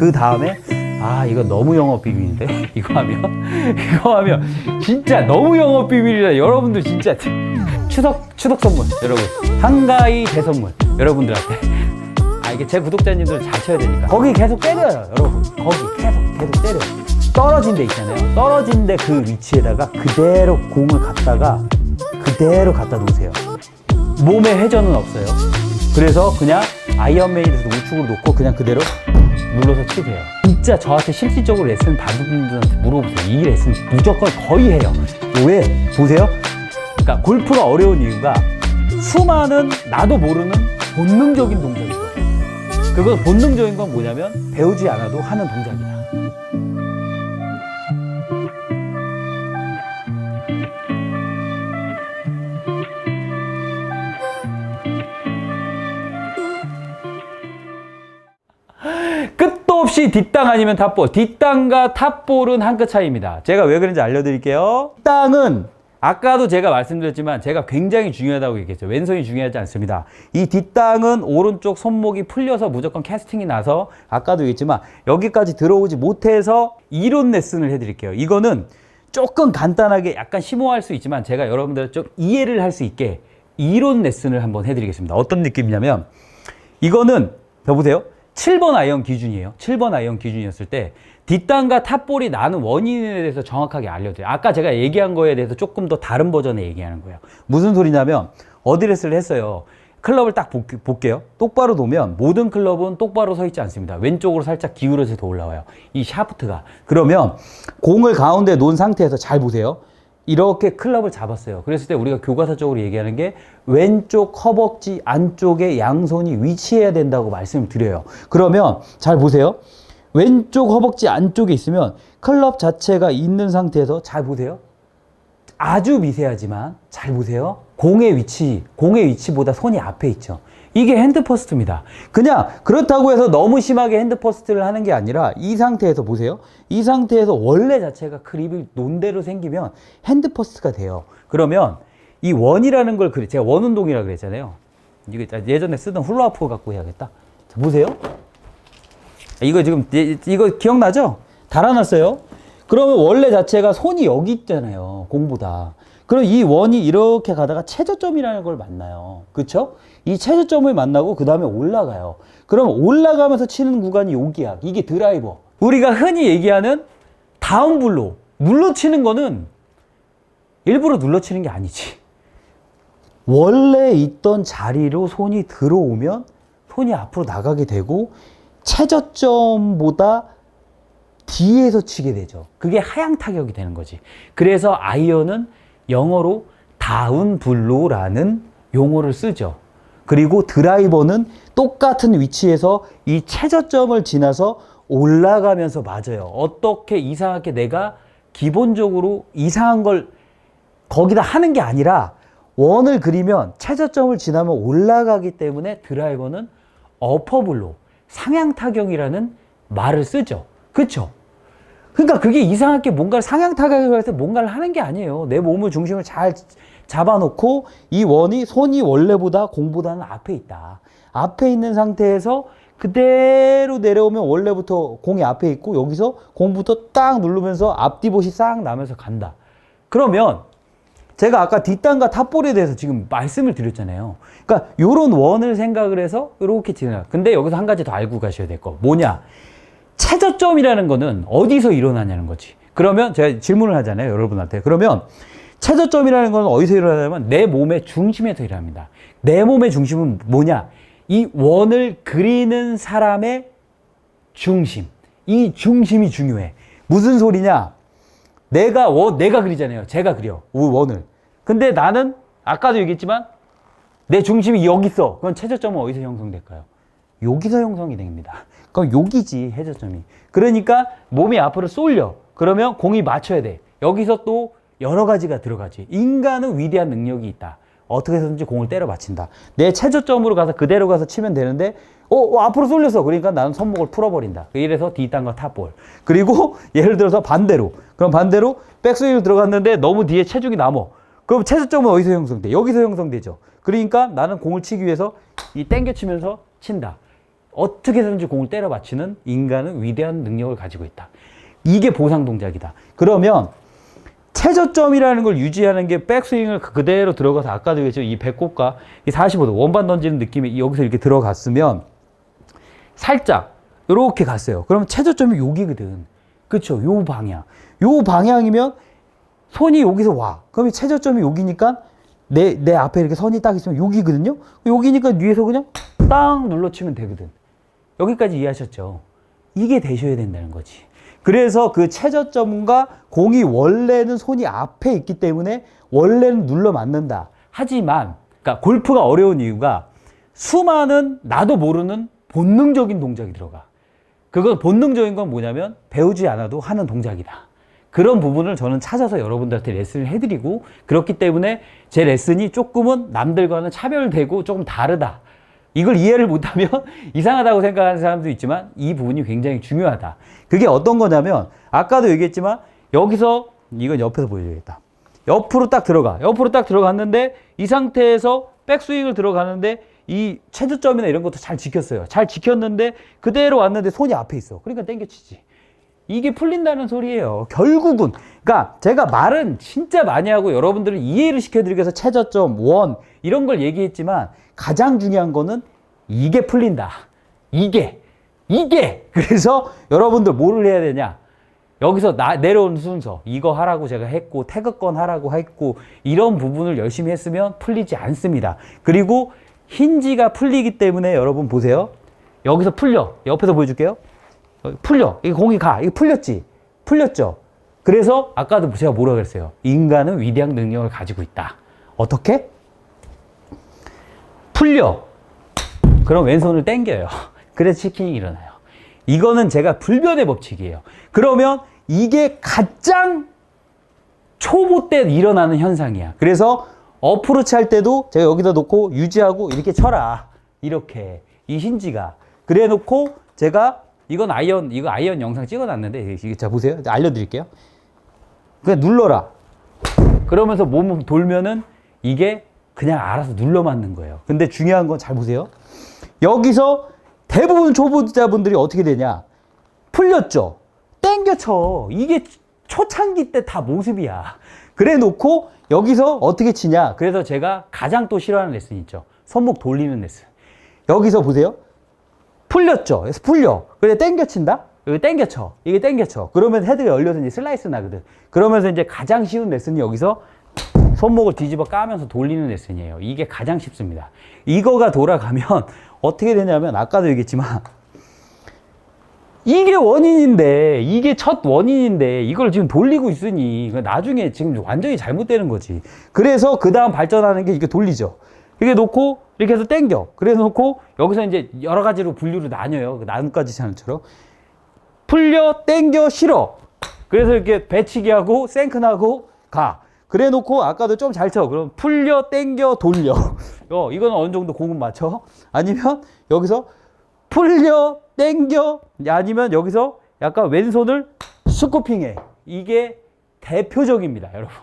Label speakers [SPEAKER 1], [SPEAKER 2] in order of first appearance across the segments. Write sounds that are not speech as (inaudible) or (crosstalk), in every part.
[SPEAKER 1] 그 다음에 아 이거 너무 영업 비밀인데? (laughs) 이거 하면? (laughs) 이거 하면 진짜 너무 영업 비밀이라 여러분들 진짜 추석 추석 선물 여러분. 한가위 대선물 여러분들한테. 아 이게 제 구독자님들 잘 쳐야 되니까. 거기 계속 때려요 여러분. 거기 계속 계속 때려요. 떨어진 데 있잖아요. 떨어진 데 그 위치에다가 그대로 공을 갖다가 그대로 갖다 놓으세요. 몸에 회전은 없어요. 그래서 그냥 아이언맨이 돼서 우측으로 놓고 그냥 그대로 눌러서 치세요. 진짜 저한테 실질적으로 레슨 받은 분들한테 물어보세요. 이 레슨 무조건 거의 해요. 왜? 보세요. 그러니까 골프가 어려운 이유가 수많은 나도 모르는 본능적인 동작이 있어요. 그거 본능적인 건 뭐냐면 배우지 않아도 하는 동작이다. 끝 도 없이 뒷땅 아니면 탑볼. 뒷땅과 탑볼은 한 끗 차이입니다. 제가 왜 그런지 알려드릴게요. 뒷땅은 아까도 제가 말씀드렸지만 제가 굉장히 중요하다고 얘기했죠. 왼손이 중요하지 않습니다. 이 뒷땅은 오른쪽 손목이 풀려서 무조건 캐스팅이 나서 아까도 얘기했지만 여기까지 들어오지 못해서 이론 레슨을 해드릴게요. 이거는 조금 간단하게 약간 심오할 수 있지만 제가 여러분들 좀 이해를 할 수 있게 이론 레슨을 한번 해드리겠습니다. 어떤 느낌이냐면 이거는 여보세요? 7번 아이언 기준이에요. 7번 아이언 기준이었을 때 뒷땅과 탑볼이 나는 원인에 대해서 정확하게 알려드려요. 아까 제가 얘기한 거에 대해서 조금 더 다른 버전의 얘기하는 거예요. 무슨 소리냐면 어드레스를 했어요. 클럽을 딱 볼- 볼게요. 똑바로 놓으면 모든 클럽은 똑바로 서 있지 않습니다. 왼쪽으로 살짝 기울어서 더 올라와요. 이 샤프트가. 그러면 공을 가운데 놓은 상태에서 잘 보세요. 이렇게 클럽을 잡았어요. 그랬을 때 우리가 교과서적으로 얘기하는 게 왼쪽 허벅지 안쪽에 양손이 위치해야 된다고 말씀을 드려요. 그러면 잘 보세요. 왼쪽 허벅지 안쪽에 있으면 클럽 자체가 있는 상태에서 잘 보세요. 아주 미세하지만 잘 보세요. 공의 위치, 공의 위치보다 손이 앞에 있죠. 이게 핸드 퍼스트입니다. 그냥 그렇다고 해서 너무 심하게 핸드 퍼스트를 하는 게 아니라 이 상태에서 보세요. 이 상태에서 원래 자체가 그립이 논대로 생기면 핸드 퍼스트가 돼요. 그러면 이 원이라는 걸 그래 제가 원 운동이라 그랬잖아요. 이거 예전에 쓰던 훌라후프 갖고 해야겠다. 자, 보세요. 이거 지금 예- 이거 기억나죠? 달아놨어요. 그러면 원래 자체가 손이 여기 있잖아요. 공보다. 그럼 이 원이 이렇게 가다가 최저점이라는 걸 만나요. 그쵸? 이 최저점을 만나고 그 다음에 올라가요. 그럼 올라가면서 치는 구간이 여기야. 이게 드라이버. 우리가 흔히 얘기하는 다운블로. 눌러 치는 거는 일부러 눌러 치는 게 아니지. 원래 있던 자리로 손이 들어오면 손이 앞으로 나가게 되고 최저점보다 뒤에서 치게 되죠. 그게 하향 타격이 되는 거지. 그래서 아이언은 영어로 다운 블로라는 용어를 쓰죠. 그리고 드라이버는 똑같은 위치에서 이 최저점을 지나서 올라가면서 맞아요. 어떻게 이상하게 내가 기본적으로 이상한 걸 거기다 하는 게 아니라 원을 그리면 최저점을 지나면 올라가기 때문에 드라이버는 어퍼블로 상향 타격이라는 말을 쓰죠. 그렇죠? 그러니까 그게 이상하게 뭔가를 상향 타격을 해서 뭔가를 하는 게 아니에요. 내 몸의 중심을 잘 잡아놓고 이 원이 손이 원래보다 공보다는 앞에 있다. 앞에 있는 상태에서 그대로 내려오면 원래부터 공이 앞에 있고 여기서 공부터 딱 누르면서 앞뒤봇이 싹 나면서 간다. 그러면 제가 아까 뒷땅과 탑볼에 대해서 지금 말씀을 드렸잖아요. 그러니까 요런 원을 생각을 해서 이렇게 진행. 근데 여기서 한 가지 더 알고 가셔야 될 거. 뭐냐? 최저점이라는 거는 어디서 일어나냐는 거지. 그러면 제가 질문을 하잖아요, 여러분한테. 그러면 최저점이라는 건 어디서 일어나냐면 내 몸의 중심에서 일어납니다. 내 몸의 중심은 뭐냐? 이 원을 그리는 사람의 중심. 이 중심이 중요해. 무슨 소리냐? 내가 원, 내가 그리잖아요. 제가 그려. 우- 원을. 근데 나는 아까도 얘기했지만 내 중심이 여기 있어. 그럼 최저점은 어디서 형성될까요? 여기서 형성이 됩니다. 그럼 여기지, 해저점이. 그러니까 몸이 앞으로 쏠려. 그러면 공이 맞춰야 돼. 여기서 또 여러 가지가 들어가지. 인간은 위대한 능력이 있다. 어떻게 해서든지 공을 때려 맞힌다. 내 최저점으로 가서 그대로 가서 치면 되는데, 어, 어, 앞으로 쏠렸어. 그러니까 나는 손목을 풀어버린다. 이래서 뒷땅과 탑볼. 그리고 (laughs) 예를 들어서 반대로. 그럼 반대로 백스윙으로 들어갔는데 너무 뒤에 체중이 남어. 그럼 최저점은 어디서 형성돼? 여기서 형성되죠. 그러니까 나는 공을 치기 위해서 이 땡겨 치면서 친다. 어떻게든지 공을 때려 맞히는 인간은 위대한 능력을 가지고 있다. 이게 보상 동작이다. 그러면 최저점이라는 걸 유지하는 게 백스윙을 그- 그대로 들어가서 아까도 얘기했죠. 이 배꼽과 이 45도 원반 던지는 느낌이 여기서 이렇게 들어갔으면 살짝 이렇게 갔어요. 그러면 최저점이 여기거든. 그렇죠? 요 방향. 요 방향이면 손이 여기서 와. 그러면 최저점이 여기니까 내, 내 앞에 이렇게 선이 딱 있으면 여기거든요? 여기니까 위에서 그냥 딱 눌러치면 되거든. 여기까지 이해하셨죠? 이게 되셔야 된다는 거지. 그래서 그 최저점과 공이 원래는 손이 앞에 있기 때문에 원래는 눌러 맞는다. 하지만, 그러니까 골프가 어려운 이유가 수많은 나도 모르는 본능적인 동작이 들어가. 그건 본능적인 건 뭐냐면 배우지 않아도 하는 동작이다. 그런 부분을 저는 찾아서 여러분들한테 레슨을 해드리고 그렇기 때문에 제 레슨이 조금은 남들과는 차별되고 조금 다르다. 이걸 이해를 못하면 (laughs) 이상하다고 생각하는 사람도 있지만 이 부분이 굉장히 중요하다. 그게 어떤 거냐면 아까도 얘기했지만 여기서 이건 옆에서 보여줘야겠다. 옆으로 딱 들어가. 옆으로 딱 들어갔는데 이 상태에서 백스윙을 들어가는데 이 최저점이나 이런 것도 잘 지켰어요. 잘 지켰는데 그대로 왔는데 손이 앞에 있어. 그러니까 땡겨치지. 이게 풀린다는 소리예요. 결국은. 그러니까 제가 말은 진짜 많이 하고 여러분들을 이해를 시켜드리기 위해서 최저점, 원, 이런 걸 얘기했지만 가장 중요한 거는 이게 풀린다. 이게. 이게. 그래서 여러분들 뭐를 해야 되냐. 여기서 나, 내려온 순서. 이거 하라고 제가 했고, 태극권 하라고 했고, 이런 부분을 열심히 했으면 풀리지 않습니다. 그리고 힌지가 풀리기 때문에 여러분 보세요. 여기서 풀려. 옆에서 보여줄게요. 어, 풀려. 이 공이 가. 이게 풀렸지. 풀렸죠. 그래서 아까도 제가 뭐라 그랬어요. 인간은 위대한 능력을 가지고 있다. 어떻게? 풀려. 그럼 왼손을 당겨요. (laughs) 그래서 치킨이 일어나요. 이거는 제가 불변의 법칙이에요. 그러면 이게 가장 초보 때 일어나는 현상이야. 그래서 어프로치 할 때도 제가 여기다 놓고 유지하고 이렇게 쳐라. 이렇게. 이 힌지가. 그래 놓고 제가 이건 아이언, 이거 아이언 영상 찍어 놨는데, 이게 자, 보세요. 알려드릴게요. 그냥 눌러라. 그러면서 몸 돌면은 이게 그냥 알아서 눌러 맞는 거예요. 근데 중요한 건 잘 보세요. 여기서 대부분 초보자분들이 어떻게 되냐? 풀렸죠? 땡겨쳐. 이게 초창기 때 다 모습이야. 그래 놓고 여기서 어떻게 치냐? 그래서 제가 가장 또 싫어하는 레슨 있죠. 손목 돌리는 레슨. 여기서 보세요. 풀렸죠? 그래서 풀려. 근데 땡겨친다? 여기 땡겨쳐. 이게 땡겨쳐. 그러면 헤드가 열려서 이제 슬라이스 나거든. 그러면서 이제 가장 쉬운 레슨이 여기서 손목을 뒤집어 까면서 돌리는 레슨이에요. 이게 가장 쉽습니다. 이거가 돌아가면 (laughs) 어떻게 되냐면 아까도 얘기했지만 이게 원인인데 이게 첫 원인인데 이걸 지금 돌리고 있으니 나중에 지금 완전히 잘못되는 거지. 그래서 그 다음 발전하는 게 이게 돌리죠. 이게 놓고 이렇게 해서 땡겨. 그래서 놓고 여기서 이제 여러 가지로 분류로 나뉘어요. 그 나뭇가지 차는처럼 풀려 땡겨 실어. 그래서 이렇게 배치기 하고 생크나고 가. 그래 놓고 아까도 좀 잘 쳐. 그럼 풀려 땡겨 돌려. (laughs) 어, 이거는 어느 정도 공은 맞춰. 아니면 여기서 풀려 땡겨 아니면 여기서 약간 왼손을 스쿠핑해. 이게 대표적입니다, 여러분.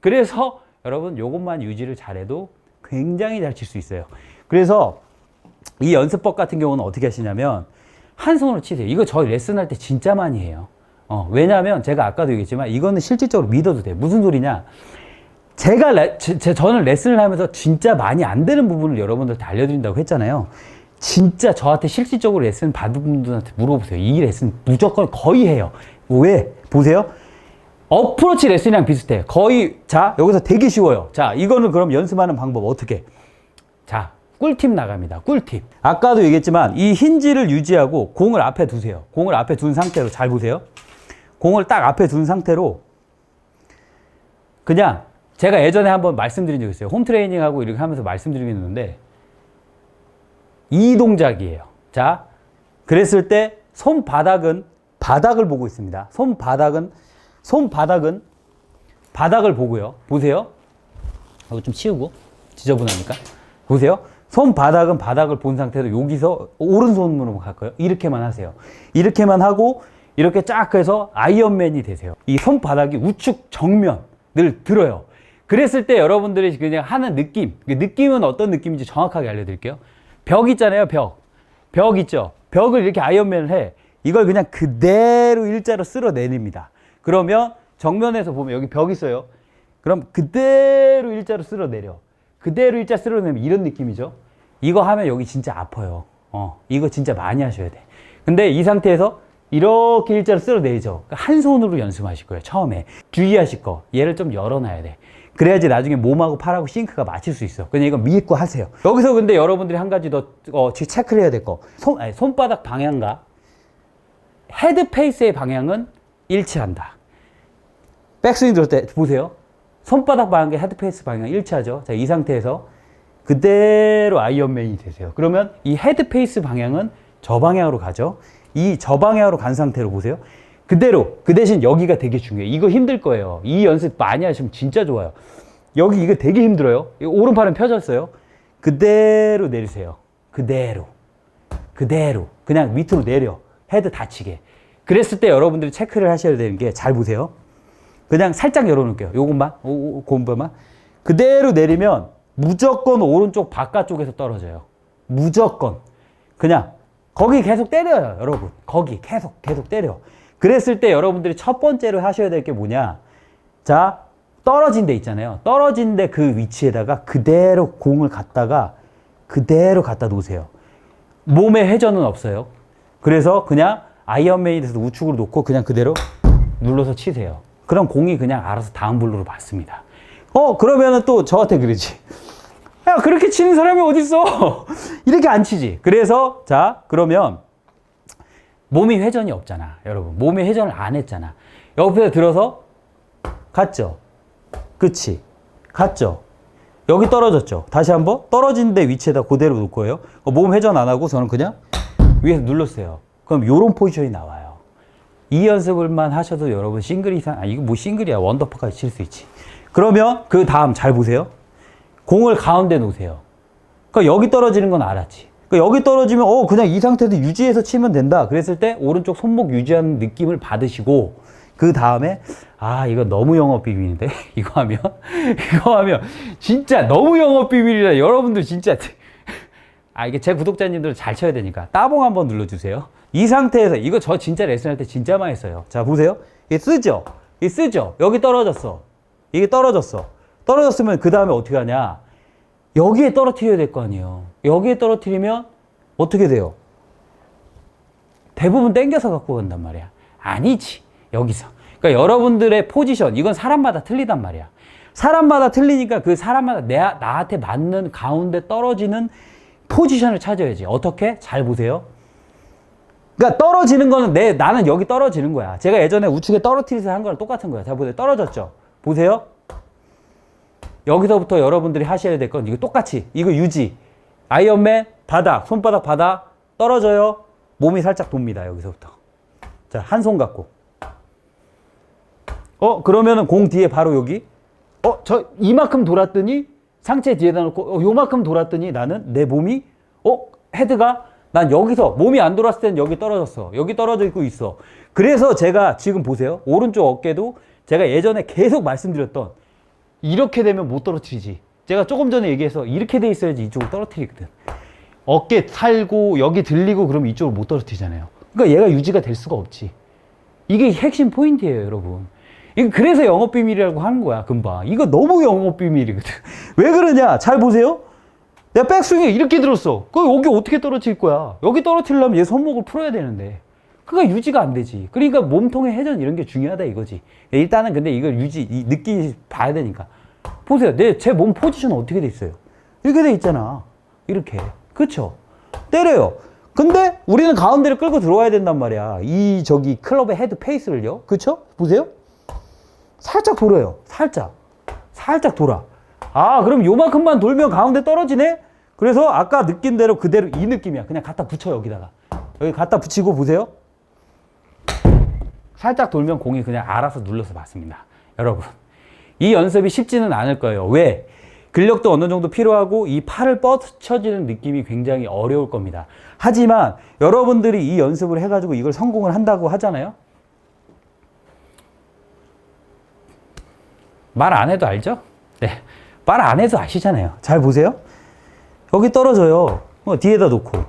[SPEAKER 1] 그래서 여러분 요것만 유지를 잘해도 굉장히 잘 칠 수 있어요. 그래서 이 연습법 같은 경우는 어떻게 하시냐면 한 손으로 치세요. 이거 저희 레슨할 때 진짜 많이 해요. 어, 왜냐하면 제가 아까도 얘기했지만 이거는 실질적으로 믿어도 돼요. 무슨 소리냐? 제가 레, 제, 제- 저는 레슨을 하면서 진짜 많이 안 되는 부분을 여러분들한테 알려드린다고 했잖아요. 진짜 저한테 실질적으로 레슨 받은 분들한테 물어보세요. 이 레슨 무조건 거의 해요. 왜? 보세요. 어프로치 레슨이랑 비슷해. 거의, 자, 여기서 되게 쉬워요. 자, 이거는 그럼 연습하는 방법 어떻게? 자, 꿀팁 나갑니다. 꿀팁. 아까도 얘기했지만 이 힌지를 유지하고 공을 앞에 두세요. 공을 앞에 둔 상태로 잘 보세요. 공을 딱 앞에 둔 상태로 그냥 제가 예전에 한번 말씀드린 적 있어요. 홈 트레이닝하고 이렇게 하면서 말씀드리겠는데 이 동작이에요. 자, 그랬을 때 손바닥은 바닥을 보고 있습니다. 손바닥은 손바닥은 바닥을 보고요. 보세요. 이거 좀 치우고 지저분하니까 보세요. 손바닥은 바닥을 본 상태로 여기서 오른손으로 갈까요? 이렇게만 하세요. 이렇게만 하고 이렇게 쫙 해서 아이언맨이 되세요. 이 손바닥이 우측 정면을 들어요. 그랬을 때 여러분들이 그냥 하는 느낌, 그 느낌은 어떤 느낌인지 정확하게 알려드릴게요. 벽 있잖아요, 벽. 벽 있죠? 벽을 이렇게 아이언맨을 해. 이걸 그냥 그대로 일자로 쓸어 내립니다. 그러면 정면에서 보면 여기 벽 있어요. 그럼 그대로 일자로 쓸어 내려. 그대로 일자 쓸어 내면 이런 느낌이죠. 이거 하면 여기 진짜 아파요. 어, 이거 진짜 많이 하셔야 돼. 근데 이 상태에서 이렇게 일자로 쓸어 내죠. 그러니까 한 손으로 연습하실 거예요. 처음에. 주의하실 거. 얘를 좀 열어놔야 돼. 그래야지 나중에 몸하고 팔하고 싱크가 맞출 수 있어. 그냥 이거 믿고 하세요. 여기서 근데 여러분들이 한 가지 더 어, 체크를 해야 될 거. 손, 아니, 손바닥 방향과 헤드 페이스의 방향은 일치한다. 백스윙 들을 때 보세요. 손바닥 방향과 헤드 페이스 방향 일치하죠. 자, 이 상태에서 그대로 아이언맨이 되세요. 그러면 이 헤드 페이스 방향은 저 방향으로 가죠. 이 저 방향으로 간 상태로 보세요. 그대로 그 대신 여기가 되게 중요해요. 이거 힘들 거예요. 이 연습 많이 하시면 진짜 좋아요. 여기 이거 되게 힘들어요. 이 오른팔은 펴졌어요. 그대로 내리세요. 그대로. 그대로. 그냥 밑으로 내려. 헤드 닫히게. 그랬을 때 여러분들이 체크를 하셔야 되는 게 잘 보세요. 그냥 살짝 열어놓을게요. 요것만, 오, 오, 공부만. 그대로 내리면 무조건 오른쪽 바깥쪽에서 떨어져요. 무조건. 그냥 거기 계속 때려요, 여러분. 거기 계속, 계속 때려. 그랬을 때 여러분들이 첫 번째로 하셔야 될 게 뭐냐. 자, 떨어진 데 있잖아요. 떨어진 데 그 위치에다가 그대로 공을 갖다가 그대로 갖다 놓으세요. 몸에 회전은 없어요. 그래서 그냥 아이언맨이 돼서 우측으로 놓고 그냥 그대로 눌러서 치세요. 그럼 공이 그냥 알아서 다음 볼로로 받습니다. 어, 그러면은 또 저한테 그러지. 야, 그렇게 치는 사람이 어딨어? (laughs) 이렇게 안 치지. 그래서, 자, 그러면 몸이 회전이 없잖아. 여러분. 몸이 회전을 안 했잖아. 옆에 들어서 갔죠. 그치. 갔죠. 여기 떨어졌죠. 다시 한번 떨어진 데 위치에다 그대로 놓을 거예요. 어, 몸 회전 안 하고 저는 그냥 위에서 눌렀어요. 그럼 요런 포지션이 나와요. 이 연습을만 하셔도 여러분 싱글 이상, 아, 이거 뭐 싱글이야. 원더퍼까지 칠 수 있지. 그러면 그 다음 잘 보세요. 공을 가운데 놓으세요. 그러니까 여기 떨어지는 건 알았지. 그러니까 여기 떨어지면 어 그냥 이 상태도 유지해서 치면 된다. 그랬을 때 오른쪽 손목 유지하는 느낌을 받으시고 그 다음에 아 이거 너무 영업 비밀인데 (laughs) 이거 하면 (laughs) 이거 하면 진짜 너무 영업 비밀이라 여러분들 진짜 아 이게 제 구독자님들 잘 쳐야 되니까 따봉 한번 눌러주세요. 이 상태에서 이거 저 진짜 레슨 할 때 진짜 많이 써요. 자 보세요. 이게 쓰죠. 이게 쓰죠. 여기 떨어졌어. 이게 떨어졌어. 떨어졌으면 그 다음에 어떻게 하냐? 여기에 떨어뜨려야 될 거 아니에요. 여기에 떨어뜨리면 어떻게 돼요? 대부분 땡겨서 갖고 간단 말이야. 아니지. 여기서. 그러니까 여러분들의 포지션, 이건 사람마다 틀리단 말이야. 사람마다 틀리니까 그 사람마다 내, 나한테 맞는 가운데 떨어지는 포지션을 찾아야지. 어떻게? 잘 보세요. 그러니까 떨어지는 거는 내, 나는 여기 떨어지는 거야. 제가 예전에 우측에 떨어뜨리서 한 거랑 똑같은 거야. 자, 보세요. 떨어졌죠? 보세요. 여기서부터 여러분들이 하셔야 될 건 이거 똑같이. 이거 유지. 아이언맨, 바닥, 손바닥 바닥, 떨어져요. 몸이 살짝 돕니다. 여기서부터. 자, 한 손 갖고. 어, 그러면은 공 뒤에 바로 여기. 어, 저 이만큼 돌았더니 상체 뒤에다 놓고 어, 요만큼 돌았더니 나는 내 몸이 어, 헤드가 난 여기서 몸이 안 돌았을 때는 여기 떨어졌어. 여기 떨어져 있고 있어. 그래서 제가 지금 보세요. 오른쪽 어깨도 제가 예전에 계속 말씀드렸던 이렇게 되면 못 떨어뜨리지. 제가 조금 전에 얘기해서 이렇게 돼 있어야지 이쪽을 떨어뜨리거든. 어깨 살고 여기 들리고 그러면 이쪽을 못 떨어뜨리잖아요. 그러니까 얘가 유지가 될 수가 없지. 이게 핵심 포인트예요, 여러분. 이거 그래서 영업 비밀이라고 하는 거야, 금방. 이거 너무 영업 비밀이거든. (laughs) 왜 그러냐? 잘 보세요. 내가 백스윙에 이렇게 들었어. 그 여기 어떻게 떨어뜨릴 거야? 여기 떨어뜨리려면 얘 손목을 풀어야 되는데. 그가 유지가 안 되지. 그러니까 몸통의 회전 이런 게 중요하다 이거지. 일단은 근데 이걸 유지, 이 느끼 봐야 되니까. 보세요. 내, 제 몸 포지션 어떻게 돼 있어요? 이렇게 돼 있잖아. 이렇게. 그쵸? 때려요. 근데 우리는 가운데를 끌고 들어와야 된단 말이야. 이 저기 클럽의 헤드 페이스를요. 그쵸? 보세요. 살짝 돌아요. 살짝. 살짝 돌아. 아, 그럼 요만큼만 돌면 가운데 떨어지네? 그래서 아까 느낀 대로 그대로 이 느낌이야. 그냥 갖다 붙여, 여기다가. 여기 갖다 붙이고 보세요. 살짝 돌면 공이 그냥 알아서 눌러서 맞습니다. 여러분. 이 연습이 쉽지는 않을 거예요. 왜? 근력도 어느 정도 필요하고 이 팔을 뻗쳐지는 느낌이 굉장히 어려울 겁니다. 하지만 여러분들이 이 연습을 해가지고 이걸 성공을 한다고 하잖아요. 말 안 해도 알죠? 네. 말 안 해도 아시잖아요. 잘 보세요. 여기 떨어져요. 어, 뒤에다 놓고.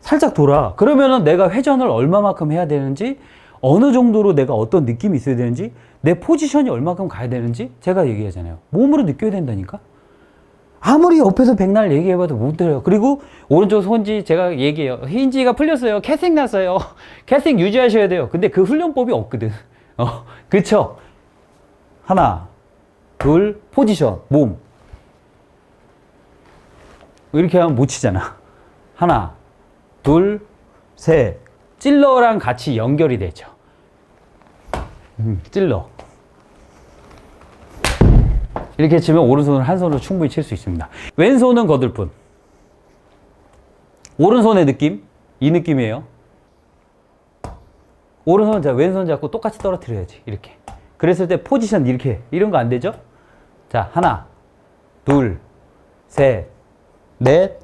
[SPEAKER 1] 살짝 돌아. 그러면은 내가 회전을 얼마만큼 해야 되는지, 어느 정도로 내가 어떤 느낌이 있어야 되는지, 내 포지션이 얼마만큼 가야 되는지 제가 얘기하잖아요. 몸으로 느껴야 된다니까? 아무리 옆에서 백날 얘기해봐도 못 들어요. 그리고 오른쪽 손지 제가 얘기해요. 힌지가 풀렸어요. 캐생 났어요. (laughs) 캐생 유지하셔야 돼요. 근데 그 훈련법이 없거든. 어, 그쵸? 하나, 둘, 포지션, 몸. 이렇게 하면 못 치잖아. 하나, 둘, 셋. 찔러랑 같이 연결이 되죠. 음, 찔러. 이렇게 치면 오른손을 한 손으로 충분히 칠 수 있습니다. 왼손은 거들 뿐. 오른손의 느낌? 이 느낌이에요. 오른손 자 왼손 잡고 똑같이 떨어뜨려야지. 이렇게. 그랬을 때 포지션 이렇게. 이런 거 안 되죠? 자, 하나, 둘, 셋, 넷,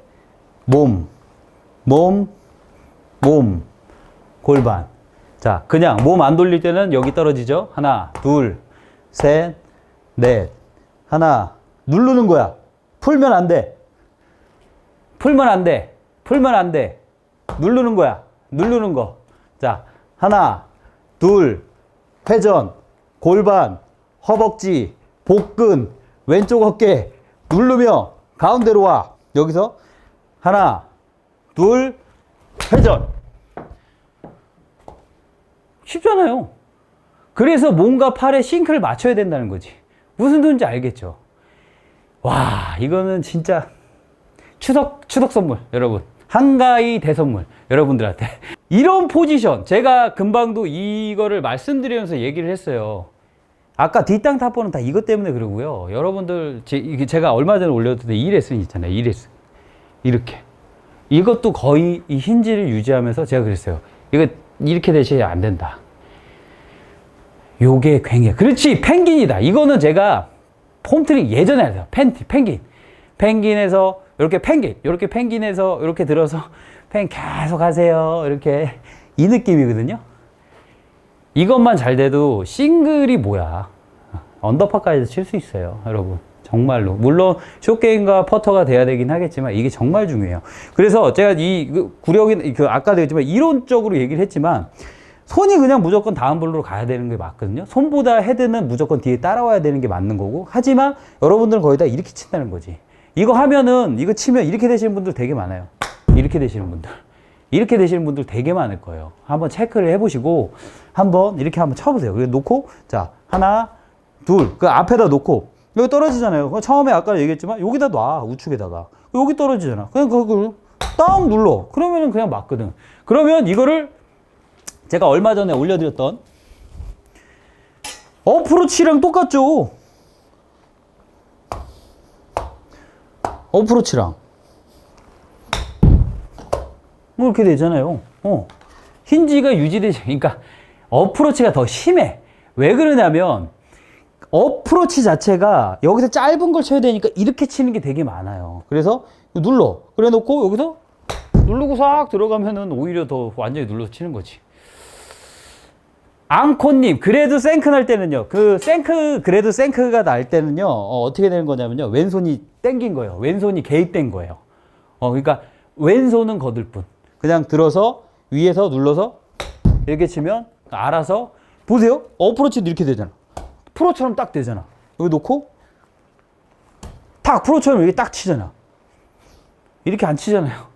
[SPEAKER 1] 몸, 몸, 몸, 골반. 자, 그냥 몸 안 돌릴 때는 여기 떨어지죠? 하나, 둘, 셋, 넷. 하나, 누르는 거야. 풀면 안 돼. 풀면 안 돼. 풀면 안 돼. 누르는 거야. 누르는 거. 자, 하나, 둘, 회전, 골반, 허벅지, 복근, 왼쪽 어깨 누르며 가운데로 와. 여기서 하나, 둘, 회전. 쉽잖아요. 그래서 몸과 팔의 싱크를 맞춰야 된다는 거지. 무슨 소리인지 알겠죠? 와, 이거는 진짜 추석, 추석 선물, 여러분. 한가위 대선물, 여러분들한테. (laughs) 이런 포지션, 제가 금방도 이거를 말씀드리면서 얘기를 했어요. 아까 뒷땅 탑보는 다 이것 때문에 그러고요. 여러분들, 제, 제가 얼마 전에 올렸을 때 2레슨 있잖아요. 2레슨. 이렇게. 이것도 거의 이 힌지를 유지하면서 제가 그랬어요. 이거 이렇게 되셔야 안 된다. 요게 굉장히 그렇지 펭귄이다 이거는 제가 폼트링 예전에 했어요 팬티 펭귄 펭귄에서 이렇게 펭귄 이렇게 펭귄에서 이렇게 들어서 (laughs) 펭 계속 하세요 이렇게 이 느낌이거든요 이것만 잘 돼도 싱글이 뭐야 언더파까지도 칠 수 있어요 여러분 정말로 물론 쇼게임과 퍼터가 돼야 되긴 하겠지만 이게 정말 중요해요 그래서 제가 이그 구력인 그 아까도 했지만 이론적으로 얘기를 했지만 손이 그냥 무조건 다음 볼로 가야 되는 게 맞거든요. 손보다 헤드는 무조건 뒤에 따라와야 되는 게 맞는 거고. 하지만 여러분들은 거의 다 이렇게 친다는 거지. 이거 하면은, 이거 치면 이렇게 되시는 분들 되게 많아요. 이렇게 되시는 분들. 이렇게 되시는 분들 되게 많을 거예요. 한번 체크를 해보시고, 한번 이렇게 한번 쳐보세요. 그리고 놓고, 자, 하나, 둘. 그 앞에다 놓고, 여기 떨어지잖아요. 처음에 아까 얘기했지만, 여기다 놔, 우측에다가. 여기 떨어지잖아. 그냥 그걸 딱 눌러. 그러면은 그냥 맞거든. 그러면 이거를 제가 얼마 전에 올려드렸던 어프로치랑 똑같죠. 어프로치랑 뭐 이렇게 되잖아요. 어. 힌지가 유지되지. 그러니까 어프로치가 더 심해. 왜 그러냐면 어프로치 자체가 여기서 짧은 걸 쳐야 되니까 이렇게 치는 게 되게 많아요. 그래서 눌러. 그래 놓고 여기서 누르고 싹 들어가면은 오히려 더 완전히 눌러서 치는 거지. 앙코님, 그래도 생크 날 때는요. 그 생크, 그래도 생크가 날 때는요. 어, 떻게 되는 거냐면요. 왼손이 땡긴 거예요. 왼손이 개입된 거예요. 어, 그러니까 왼손은 거들 뿐. 그냥 들어서 위에서 눌러서 이렇게 치면 알아서 보세요. 어프로치도 이렇게 되잖아. 프로처럼 딱 되잖아. 여기 놓고 탁 프로처럼 이렇게 딱 치잖아. 이렇게 안 치잖아요.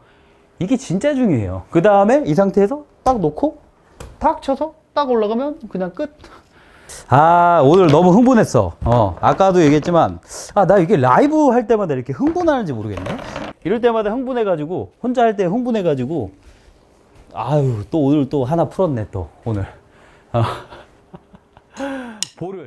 [SPEAKER 1] 이게 진짜 중요해요. 그 다음에 이 상태에서 딱 놓고 탁 쳐서 딱 올라가면 그냥 끝. 아, 오늘 너무 흥분했어. 어, 아까도 얘기했지만, 아, 나 이게 라이브 할 때마다 이렇게 흥분하는지 모르겠네. 이럴 때마다 흥분해가지고, 혼자 할 때 흥분해가지고, 아유, 또 오늘 또 하나 풀었네, 또, 오늘. 어. (laughs) 볼을.